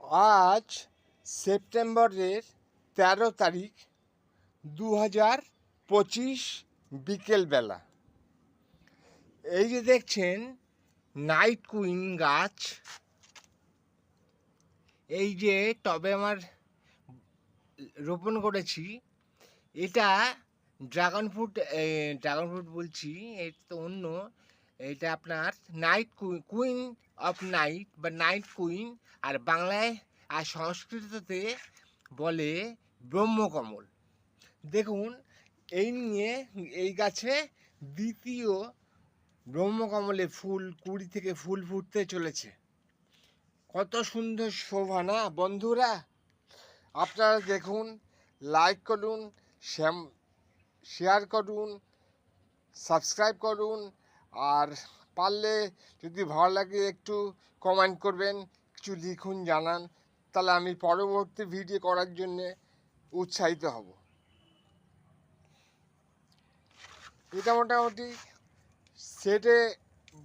আজ সেপ্টেম্বরের তেরো তারিখ দু হাজার পঁচিশ বিকেলবেলা। এই যে দেখছেন নাইট কুইন গাছ। এই যে টবে আমার রোপণ করেছি, এটা ড্রাগন ফ্রুট ড্রাগন ফ্রুট বলছি এটা তো অন্য। এটা আপনার নাইট কুইন অফ নাইট বা নাইট কুইন আর বাংলায়, আর সংস্কৃততে বলে ব্রহ্মকমল। দেখুন, এই নিয়ে এই গাছে দ্বিতীয় ব্রহ্মকমলে ফুল, কুড়ি থেকে ফুল ফুটতে চলেছে। কত সুন্দর শোভা না, বন্ধুরা? আপনারা দেখুন লাইক করুন শেয়ার করুন সাবস্ক্রাইব করুন আর পারলে যদি ভালো লাগে একটু কমেন্ট করবেন কিছু লিখুন, জানান। তাহলে আমি পরবর্তী ভিডিও করার জন্যে উৎসাহিত হব। এটা মোটামুটি সেটে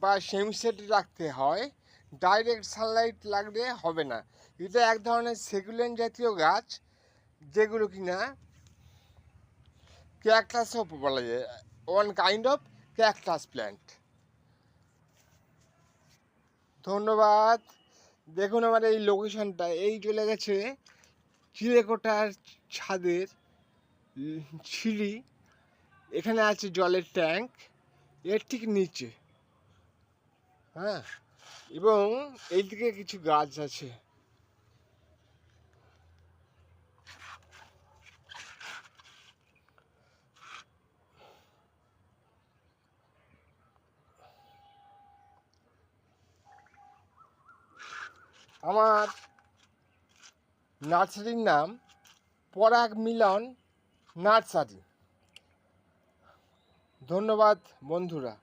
বা সেমি সেটে রাখতে হয়। ডাইরেক্ট সানলাইট লাগলে হবে না। এটা এক ধরনের সেগুলেন জাতীয় গাছ, যেগুলো কিনা ক্যাকটাসও বলা যায় one kind of cactus plant ধন্যবাদ। দেখুন আমার এই লোকেশনটা এই চলে গেছে চিলেকোটার ছাদের ছিঁড়ি এখানে আছে জলের ট্যাঙ্ক এর ঠিক নিচে। হ্যাঁ এবং এইদিকে কিছু গাছ আছে। আমার নার্সারির নাম পরাগ মিলন নার্সারি। ধন্যবাদ বন্ধুরা।